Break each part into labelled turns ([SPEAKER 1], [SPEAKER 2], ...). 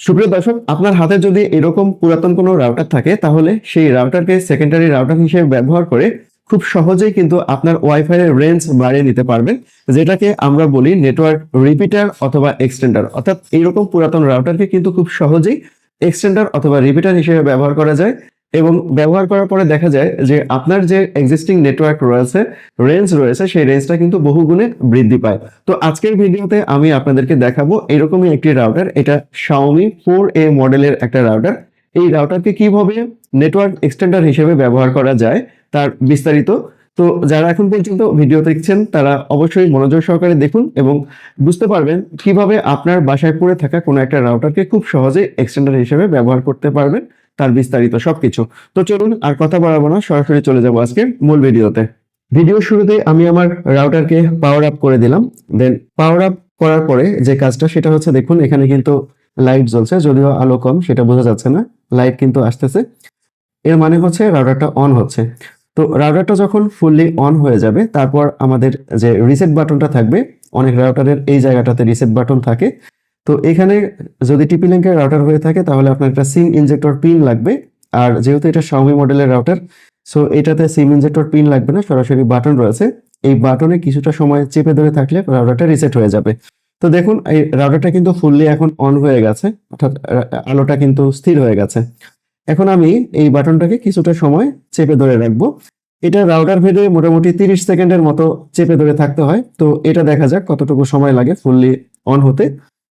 [SPEAKER 1] সুপ্রিয় দর্শক, আপনার হাতে যদি এরকম পুরাতন কোনো রাউটার থাকে, তাহলে সেই রাউটারকে সেকেন্ডারি রাউটার হিসেবে ব্যবহার করে খুব সহজেই কিন্তু আপনার ওয়াইফাই এর রেঞ্জ বাড়িয়ে নিতে পারবেন, যেটাকে আমরা বলি নেটওয়ার্ক রিপিটার অথবা এক্সটেন্ডার অর্থাৎ এইরকম পুরাতন রাউটারকে কিন্তু খুব সহজেই এক্সটেন্ডার অথবা রিপিটার হিসেবে ব্যবহার করা যায়। এবং ব্যবহার করার পরে দেখা যায় যে আপনার যে এক্সিস্টিং নেটওয়ার্ক রয়েছে রেঞ্জ রয়েছে, সেই রেঞ্জটা কিন্তু বহুগুণে বৃদ্ধি পায়। তো আজকের ভিডিওতে আমি আপনাদেরকে দেখাবো এরকমই একটি রাউটার এটা Xiaomi ফোর এ মডেলের একটা রাউটার এই রাউটারকে কীভাবে নেটওয়ার্ক এক্সটেন্ডার হিসেবে ব্যবহার করা যায় তার বিস্তারিত। তো যারা এখন পর্যন্ত ভিডিও দেখছেন, তারা অবশ্যই মনোযোগ সহকারে দেখুন এবং বুঝতে পারবেন কীভাবে আপনার বাসায় পড়ে থাকা কোনো একটা রাউটারকে খুব সহজে এক্সটেন্ডার হিসেবে ব্যবহার করতে পারবেন। তার বিস্তারিত সবকিছু। তো চলুন আর কথা বাড়াবো না, সরাসরি চলে যাব আজকে মূল ভিডিওতে। ভিডিও শুরুতে আমি আমার রাউটারকে পাওয়ার আপ করে দিলাম। দেন পাওয়ার আপ করার পরে যে কাজটা, সেটা হচ্ছে দেখুন, এখানে কিন্তু লাইট জ্বলছে, যদিও আলো কম, সেটা বোঝা যাচ্ছে না। লাইট কিন্তু আসতেছে। এর মানে হচ্ছে রাউটারটা অন হচ্ছে। তো রাউটারটা যখন ফুললি অন হয়ে যাবে, তারপর আমাদের যে রিসেট বাটনটা থাকবে, অনেক রাউটারের এই জায়গাটাতে রিসেট বাটন থাকে। তো এখানে যদি টিপি লিঙ্কের রাউটার হয়ে থাকে, তাহলে আপনার একটা সিম ইনজেক্টর পিন লাগবে। আর যেহেতু এটা Xiaomi মডেলের রাউটার সো এটাতে সিম ইনজেক্টর পিন লাগবে না, সরাসরি বাটন রয়েছে। এই বাটনে কিছুটা সময় চেপে ধরে থাকলে রাউটারটা রিসেট হয়ে যাবে। তো দেখুন, এই রাউটারটা কিন্তু ফুললি এখন অন হয়ে গেছে, অর্থাৎ আলোটা কিন্তু স্থির হয়ে গেছে। এখন আমি এই বাটনটাকে কিছুটা সময় চেপে ধরে রাখব। এটা রাউটার ভেদে মোটামুটি তিরিশ সেকেন্ডের মতো চেপে ধরে থাকতে হয়। তো এটা দেখা যাক কতটুকু সময় লাগে ফুললি অন হতে।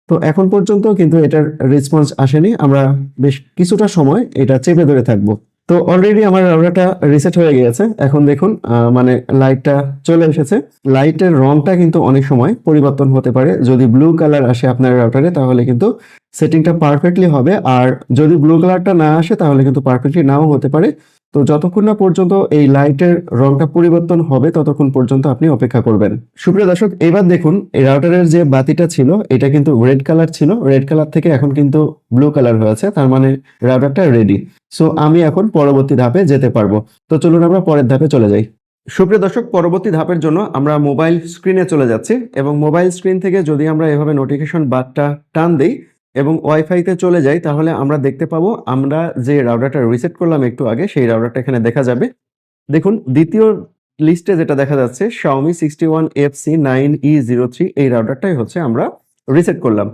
[SPEAKER 1] তো এখন পর্যন্ত কিন্তু এটার রেসপন্স আসেনি। আমরা বেশ কিছুটা সময় এটা চেপে ধরে থাকব। তো অলরেডি আমার রাউটারটা রিসেট হয়ে গিয়েছে। এখন দেখুন মানে লাইটটা চলে এসেছে। লাইটের রংটা কিন্তু অনেক সময় পরিবর্তন হতে পারে। যদি ব্লু কালার আসে আপনার রাউটারে তাহলে কিন্তু সেটিংটা পারফেক্টলি হবে। আর যদি ব্লু কালারটা না আসে, তাহলে কিন্তু পারফেক্টলি নাও হতে পারে। তো যতক্ষণ না পর্যন্ত এই লাইটের রংটা পরিবর্তন হবে, ততক্ষণ পর্যন্ত আপনি অপেক্ষা করবেন। সুপ্রিয় দর্শক, এবার দেখুন, এই রাউটারের যে বাতিটা ছিল, এটা কিন্তু রেড কালার ছিল। রেড কালার থেকে এখন কিন্তু ব্লু কালার হয়েছে, তার মানে রাউটারটা রেডি সো আমি এখন পরবর্তী ধাপে যেতে পারব। তো চলুন আমরা পরের ধাপে চলে যাই। সুপ্রিয় দর্শক, পরবর্তী ধাপের জন্য আমরা মোবাইল স্ক্রিনে চলে যাচ্ছি এবং মোবাইল স্ক্রিন থেকে যদি আমরা এভাবে নোটিফিকেশন বারটা টান দিই এবং ওয়াইফাইতে চলে যাই, তাহলে আমরা দেখতে পাবো আমরা যে রাউডারটা রিসেট করলাম একটু আগে, সেই রাউডারটা এখানে দেখা যাবে। দেখুন, দ্বিতীয় লিস্টে যেটা দেখা যাচ্ছে Xiaomi sixty one F C nine E zero three এই রাউডারটাই হচ্ছে আমরা রিসেট করলাম।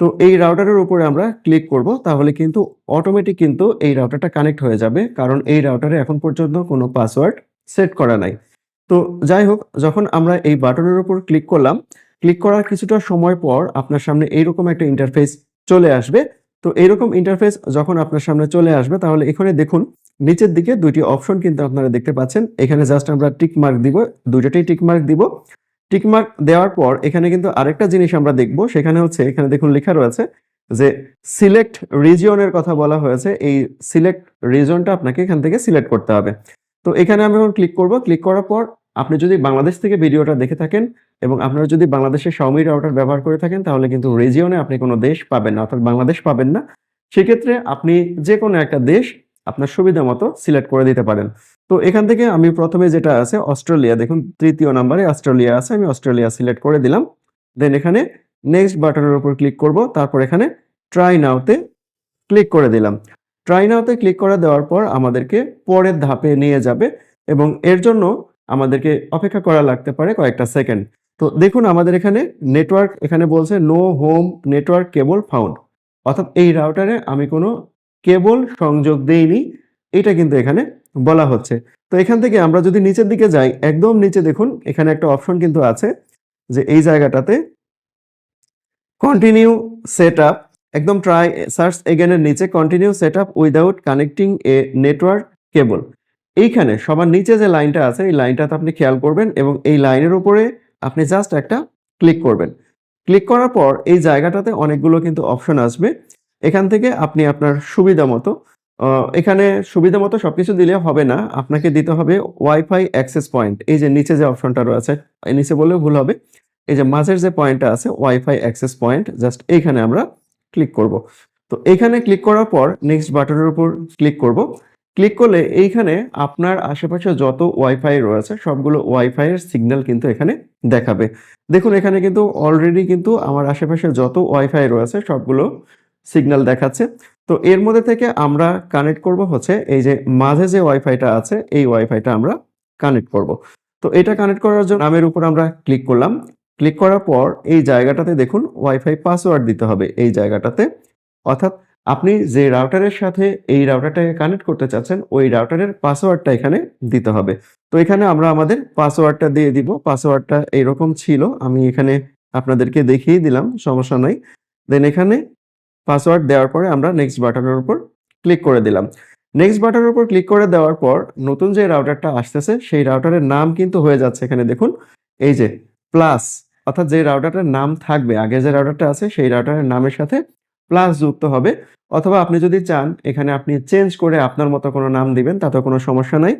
[SPEAKER 1] তো এই রাউটারের উপরে আমরা ক্লিক করব, তাহলে কিন্তু অটোমেটিক কিন্তু এই রাউটারটা কানেক্ট হয়ে যাবে, কারণ এই রাউটারে এখন পর্যন্ত কোনো পাসওয়ার্ড সেট করা নাই। তো যাই হোক, যখন আমরা এই বাটনের উপর ক্লিক করলাম ক্লিক করার কিছুটা সময় পর আপনার সামনে এইরকম একটা ইন্টারফেস চলে আসবে। তো এইরকম ইন্টারফেস যখন আপনার সামনে চলে আসবে, তাহলে এখানে দেখুন, নিচের দিকে দুইটি অপশন কিন্তু আপনারা দেখতে পাচ্ছেন। এখানে জাস্ট আমরা টিক মার্ক দিব, দুইটাতেই টিক মার্ক দিব। টিক মার্ক দেওয়ার পর এখানে কিন্তু আরেকটা জিনিস আমরা দেখব, সেখানে হচ্ছে, এখানে দেখুন লেখা রয়েছে যে সিলেক্ট রিজিয়নের কথা বলা হয়েছে। এই সিলেক্ট রিজনটা আপনাকে এখান থেকে সিলেক্ট করতে হবে। তো এখানে আমি এখন ক্লিক করব। ক্লিক করার পর আপনি যদি বাংলাদেশ থেকে ভিডিওটা দেখে থাকেন এবং আপনারা যদি বাংলাদেশের Xiaomi রাউটার ব্যবহার করে থাকেন, তাহলে কিন্তু রেজিওনে আপনি কোনো দেশ পাবেন না, অর্থাৎ বাংলাদেশ পাবেন না। সেক্ষেত্রে আপনি যে কোনো একটা দেশ আপনার সুবিধা মতো সিলেক্ট করে দিতে পারেন। তো এখান থেকে আমি প্রথমে যেটা আছে, অস্ট্রেলিয়া। দেখুন, তৃতীয় নাম্বারে অস্ট্রেলিয়া আছে, আমি অস্ট্রেলিয়া সিলেক্ট করে দিলাম। দেন এখানে নেক্সট বাটনের উপর ক্লিক করব, তারপর এখানে ট্রাই নাওতে ক্লিক করে দিলাম। ট্রাই নাওতে ক্লিক করে দেওয়ার পর আমাদেরকে পরের ধাপে নিয়ে যাবে এবং এর জন্য আমাদেরকে অপেক্ষা করা লাগতে পারে কয়েকটা সেকেন্ড তো দেখুন আমাদের এখানে নেটওয়ার্ক এখানে বলছে no home network cable found অর্থাৎ এই রাউটারে আমি কোনো কেবল সংযোগ দেইনি, এটা কিন্তু এখানে বলা হচ্ছে। তো এখান থেকে আমরা যদি নিচের দিকে যাই, একদম নিচে দেখুন, এখানে একটা অপশন কিন্তু আছে যে এই জায়গাটাতে কন্টিনিউ সেট আপ একদম ট্রাই সার্চ এগেনের নিচে continue set up without connecting a network cable এইখানে সবার নিচে যে লাইনটা আছে, এই লাইনটাতে আপনি খেয়াল করবেন এবং এই লাইনের উপরে আপনি জাস্ট একটা ক্লিক করবেন। ক্লিক করার পর এই জায়গাটাতে অনেকগুলো কিন্তু অপশন আসবে। এখান থেকে আপনি আপনার সুবিধা মতো এখানে সুবিধা মতো সবকিছু দিলে হবে না। আপনাকে দিতে হবে ওয়াইফাই অ্যাক্সেস পয়েন্ট এই যে নিচে যে অপশনটা রয়েছে নিচে বললেও ভুল হবে। এই যে মাঝের যে পয়েন্টটা আছে ওয়াইফাই অ্যাক্সেস পয়েন্ট জাস্ট এইখানে আমরা ক্লিক করব। তো এইখানে ক্লিক করার পর নেক্সট বাটনের উপর ক্লিক করব। ক্লিক করলে এইখানে আপনার আশেপাশে যত ওয়াইফাই রয়েছে, সবগুলো ওয়াইফাই এর সিগন্যাল কিন্তু এখানে দেখাবে। দেখুন, এখানে কিন্তু অলরেডি কিন্তু আমার আশেপাশে যত ওয়াইফাই রয়েছে, সবগুলো সিগন্যাল দেখাচ্ছে। তো এর মধ্যে থেকে আমরা কানেক্ট করব হচ্ছে এই যে মাঝে যে ওয়াইফাইটা আছে, এই ওয়াইফাইটা আমরা কানেক্ট করব। তো এটা কানেক্ট করার জন্য নামের উপর আমরা ক্লিক করলাম। ক্লিক করার পর এই জায়গাটাতে দেখুন ওয়াইফাই পাসওয়ার্ড দিতে হবে এই জায়গাটাতে। অর্থাৎ আপনি যে রাউটারের সাথে এই রাউটারটাকে কানেক্ট করতে চাচ্ছেন, ওই রাউটারের পাসওয়ার্ডটা এখানে দিতে হবে। তো এখানে আমরা আমাদের পাসওয়ার্ডটা দিয়ে দিব। পাসওয়ার্ডটা এইরকম ছিল। আমি এখানে আপনাদেরকে দেখিয়ে দিলাম, সমস্যা নাই। দেন এখানে পাসওয়ার্ড দেওয়ার পরে আমরা নেক্সট বাটনের উপর ক্লিক করে দিলাম। নেক্সট বাটনের উপর ক্লিক করে দেওয়ার পর নতুন যে রাউটারটা আসতেছে, সেই রাউটারের নাম কিন্তু হয়ে যাচ্ছে এখানে। দেখুন, এই যে প্লাস অর্থাৎ যে রাউটারটার নাম থাকবে, আগে যে রাউটারটা আছে, সেই রাউটারের নামের সাথে প্লাস যুক্ত হবে। অথবা আপনি যদি চান, এখানে আপনি চেঞ্জ করে আপনার মতো কোনো নাম দিবেন তাতে কোনো সমস্যা নাই।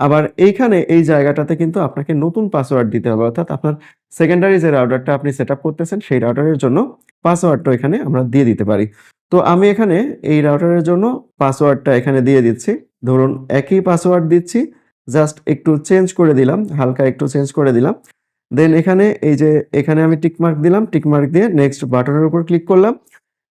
[SPEAKER 1] আবার এইখানে এই জায়গাটাতে কিন্তু আপনাকে নতুন পাসওয়ার্ড দিতে হবে, অর্থাৎ আপনার সেকেন্ডারি যে রাউটারটা আপনি সেট করতেছেন, সেই রাউটারের জন্য পাসওয়ার্ডটা এখানে আমরা দিয়ে দিতে পারি। তো আমি এখানে এই রাউটারের জন্য পাসওয়ার্ডটা এখানে দিয়ে দিচ্ছি। ধরুন, একই পাসওয়ার্ড দিচ্ছি জাস্ট একটু চেঞ্জ করে দিলাম, হালকা একটু চেঞ্জ করে দিলাম। দেন এখানে এই যে, এখানে আমি টিকমার্ক দিলাম টিকমার্ক দিয়ে নেক্সট বাটনের উপর ক্লিক করলাম।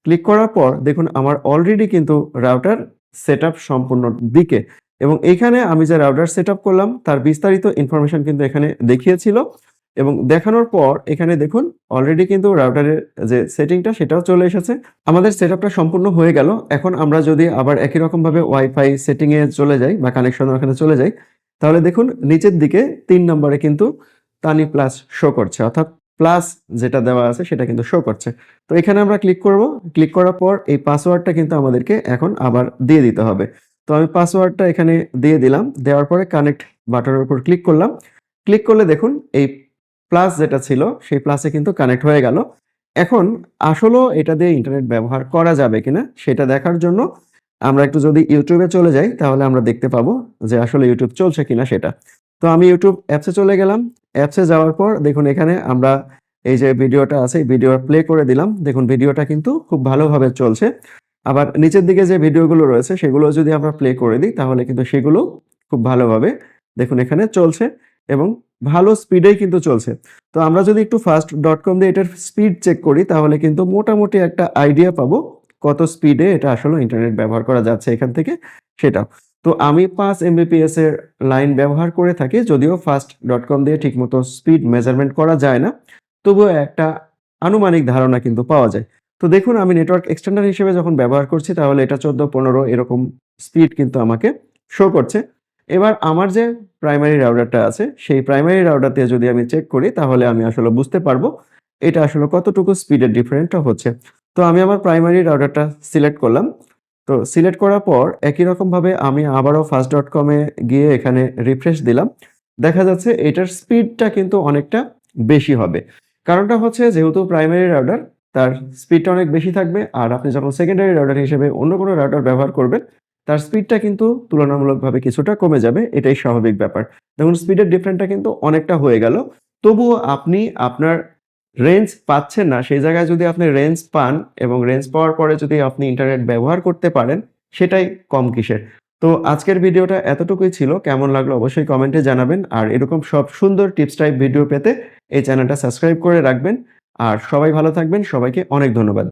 [SPEAKER 1] ক্লিক করার পর দেখুন আমার অলরেডি কিন্তু রাউটার সেট সম্পূর্ণ দিকে। এবং এখানে আমি যে রাউটার সেট করলাম, তার বিস্তারিত ইনফরমেশন কিন্তু এখানে দেখিয়েছিল। এবং দেখানোর পর এখানে দেখুন অলরেডি কিন্তু রাউটারের যে সেটিংটা সেটাও চলে এসেছে। আমাদের সেট সম্পূর্ণ হয়ে গেল। এখন আমরা যদি আবার একই রকমভাবে ওয়াইফাই সেটিংয়ে চলে যাই বা কানেকশন ওখানে চলে যাই, তাহলে দেখুন নিচের দিকে তিন নম্বরে কিন্তু তানি প্লাস শো করছে। অর্থাৎ প্লাস যেটা দেওয়া আছে সেটা কিন্তু শো করছে। তো এখানে আমরা ক্লিক করব। ক্লিক করার পর এই পাসওয়ার্ডটা কিন্তু আমাদেরকে এখন আবার দিয়ে দিতে হবে। তো আমি পাসওয়ার্ডটা এখানে দিয়ে দিলাম। দেওয়ার পরে কানেক্ট বাটনের উপর ক্লিক করলাম। ক্লিক করলে দেখুন এই প্লাস যেটা ছিল, সেই প্লাসে কিন্তু কানেক্ট হয়ে গেল। এখন আসলেও এটা দিয়ে ইন্টারনেট ব্যবহার করা যাবে কিনা সেটা দেখার জন্য আমরা একটু যদি ইউটিউবে চলে যাই, তাহলে আমরা দেখতে পাবো যে আসলে ইউটিউব চলছে কিনা সেটা। তো আমি ইউটিউব অ্যাপসে চলে গেলাম। অ্যাপসে যাওয়ার পর দেখুন এখানে আমরা এই যে ভিডিওটা আছে ভিডিও প্লে করে দিলাম। দেখুন ভিডিওটা কিন্তু খুব ভালোভাবে চলছে। আবার নিচের দিকে যে ভিডিওগুলো রয়েছে, সেগুলো যদি আমরা প্লে করে দিই, তাহলে কিন্তু সেগুলো খুব ভালোভাবে দেখুন এখানে চলছে এবং ভালো স্পিডেই কিন্তু চলছে। তো আমরা যদি একটু ফাস্ট ডট কম দিয়ে এটার স্পিড চেক করি, তাহলে কিন্তু মোটামুটি একটা আইডিয়া পাবো কত স্পিডে এটা আসলে ইন্টারনেট ব্যবহার করা যাচ্ছে এখান থেকে সেটাও। তো আমি পাঁচ এমবিপিএস এর লাইন ব্যবহার করে থাকি, যদিও ফাস্ট ডট কম দিয়ে ঠিকমতো স্পিড মেজারমেন্ট করা যায় না। তবুও একটা আনুমানিক ধারণা কিন্তু পাওয়া যায়। তো দেখুন, আমি নেটওয়ার্ক এক্সটেন্ডার হিসেবে যখন ব্যবহার করছি, তাহলে এটা চোদ্দ পনেরো এরকম স্পিড কিন্তু আমাকে শো করছে। এবার আমার যে প্রাইমারি রাউটারটা আছে, সেই প্রাইমারি রাউটার দিয়ে যদি আমি চেক করি, তাহলে আমি আসলে বুঝতে পারব এটা আসলে কতটুকু স্পিডের ডিফারেন্টটা হচ্ছে। তো আমি আমার প্রাইমারি রাউটারটা সিলেক্ট করলাম। তো সিলেক্ট করার পর একই রকমভাবে আমি আবারও ফার্স্ট ডট কমে গিয়ে এখানে রিফ্রেশ দিলাম। দেখা যাচ্ছে এটার স্পিডটা কিন্তু অনেকটা বেশি হবে। কারণটা হচ্ছে যেহেতু প্রাইমারি রাউটার তার স্পিডটা অনেক বেশি থাকবে আর আপনি যখন সেকেন্ডারি রাউটার হিসেবে অন্য কোনো রাউটার ব্যবহার করবেন, তার স্পিডটা কিন্তু তুলনামূলকভাবে কিছুটা কমে যাবে, এটাই স্বাভাবিক ব্যাপার। দেখুন স্পিডের ডিফারেন্টটা কিন্তু অনেকটা হয়ে গেল। তবুও আপনি আপনার রেঞ্জ পাচ্ছেন না, সেই জায়গায় যদি আপনি রেঞ্জ পান এবং রেঞ্জ পাওয়ার পরে যদি আপনি ইন্টারনেট ব্যবহার করতে পারেন, সেটাই কম কিসের। তো আজকের ভিডিওটা এতটুকুই ছিল, কেমন লাগল অবশ্যই কমেন্টে জানাবেন। আর এরকম সব সুন্দর টিপস টাইপ ভিডিও পেতে এই চ্যানেলটা সাবস্ক্রাইব করে রাখবেন। আর সবাই ভালো থাকবেন, সবাইকে অনেক ধন্যবাদ।